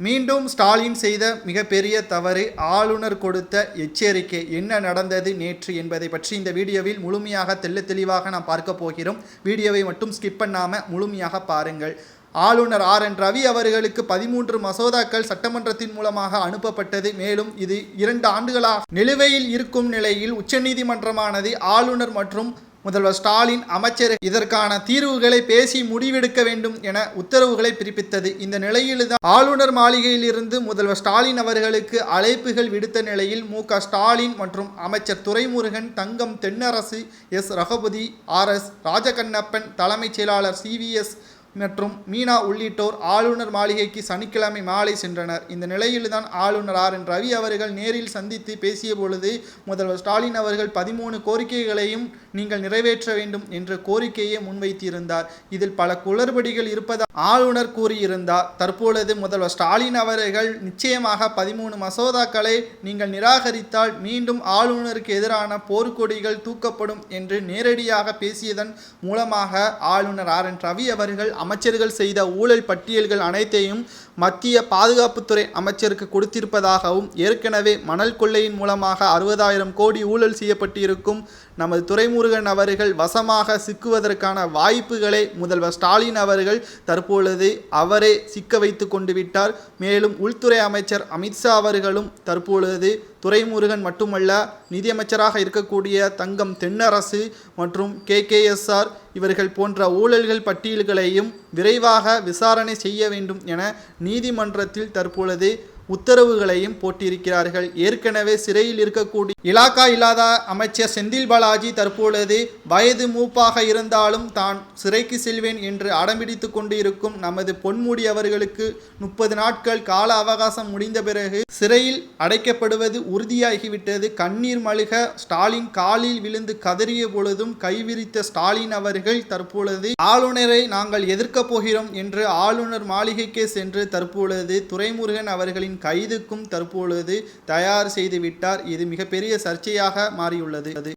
மீண்டும் ஸ்டாலின் செய்த மிகப்பெரிய தவறு ஆளுநர் கொடுத்த எச்சரிக்கை என்ன நடந்தது நேற்று என்பதை பற்றி இந்த வீடியோவில் முழுமையாக தெல்ல தெளிவாக நாம் பார்க்க போகிறோம். வீடியோவை மட்டும் ஸ்கிப் பண்ணாமல் முழுமையாக பாருங்கள். ஆளுநர் ஆர். என். ரவி அவர்களுக்கு பதிமூன்று மசோதாக்கள் சட்டமன்றத்தின் மூலமாக அனுப்பப்பட்டது. மேலும் இது இரண்டு ஆண்டுகளாக நிலுவையில் இருக்கும் நிலையில் உச்சநீதிமன்றமானது ஆளுநர் மற்றும் முதல்வர் ஸ்டாலின் அமைச்சர் இதற்கான தீர்வுகளை பேசி முடிவெடுக்க வேண்டும் என உத்தரவுகளை பிறப்பித்தது. இந்த நிலையில்தான் ஆளுநர் மாளிகையிலிருந்து முதல்வர் ஸ்டாலின் அவர்களுக்கு அழைப்புகள் விடுத்த நிலையில் மு. க. ஸ்டாலின் மற்றும் அமைச்சர் Duraimurugan Thangam Thennarasu S. Raghupathy R. S. Rajakannappan தலைமைச் செயலாளர் சிவிஎஸ் மற்றும் மீனா உள்ளிட்டோர் ஆளுநர் மாளிகைக்கு சனிக்கிழமை மாலை சென்றனர். இந்த நிலையில்தான் ஆளுநர் ஆர். என். ரவி அவர்கள் நேரில் சந்தித்து பேசிய பொழுது முதல்வர் ஸ்டாலின் அவர்கள் பதிமூணு கோரிக்கைகளையும் நீங்கள் நிறைவேற்ற வேண்டும் என்ற கோரிக்கையை முன்வைத்திருந்தார். இதில் பல குளறுபடிகள் இருப்பதாக ஆளுநர் கூறியிருந்தார். தற்பொழுது முதல்வர் ஸ்டாலின் அவர்கள் நிச்சயமாக பதிமூணு மசோதாக்களை நீங்கள் நிராகரித்தால் மீண்டும் ஆளுநருக்கு எதிரான போர்க்கொடிகள் தூக்கப்படும் என்று நேரடியாக பேசியதன் மூலமாக ஆளுநர் ஆர். என். ரவி அவர்கள் அமைச்சர்கள் செய்த ஊழல் பட்டியல்கள் அனைத்தையும் மத்திய பாதுகாப்புத்துறை அமைச்சருக்கு கொடுத்திருப்பதாகவும் ஏற்கனவே மணல் கொள்ளையின் மூலமாக அறுபதாயிரம் கோடி ஊழல் செய்யப்பட்டிருக்கும் நமது துறைமுருகன் அவர்கள் வசமாக சிக்குவதற்கான வாய்ப்புகளை முதல்வர் ஸ்டாலின் அவர்கள் தற்பொழுது அவரே சிக்க வைத்து கொண்டு விட்டார். மேலும் உள்துறை அமைச்சர் அமித்ஷா அவர்களும் தற்பொழுது துரைமுருகன் மட்டுமல்ல நிதியமைச்சராக இருக்கக்கூடிய தங்கம் தென்னரசு மற்றும் கேகேஎஸ்ஆர் இவர்கள் போன்ற ஊழல்கள் பட்டியல்களையும் விரைவாக விசாரணை செய்ய வேண்டும் என நீதிமன்றத்தில் தற்பொழுது உத்தரவுகளையும் போட்டிருக்கிறார்கள். ஏற்கனவே சிறையில் இருக்கக்கூடிய இலாக்கா இல்லாத அமைச்சர் செந்தில் பாலாஜி தற்பொழுது வயது மூப்பாக இருந்தாலும் தான் சிறைக்கு செல்வேன் என்று அடம்பிடித்து கொண்டு இருக்கும் நமது பொன்முடி அவர்களுக்கு முப்பது நாட்கள் கால அவகாசம் முடிந்த பிறகு சிறையில் அடைக்கப்படுவது உறுதியாகிவிட்டது. கண்ணீர் மழுக ஸ்டாலின் காலில் விழுந்து கதறிய பொழுதும் கைவிரித்த ஸ்டாலின் அவர்கள் தற்பொழுது ஆளுநரை நாங்கள் எதிர்க்கப் போகிறோம் என்று ஆளுநர் மாளிகைக்கே சென்று தற்பொழுது துரைமுருகன் அவர்களின் கைதுக்கும் தற்பொழுது தயார் செய்துவிட்டார். இது மிகப்பெரிய சர்ச்சையாக மாறியுள்ளது. அது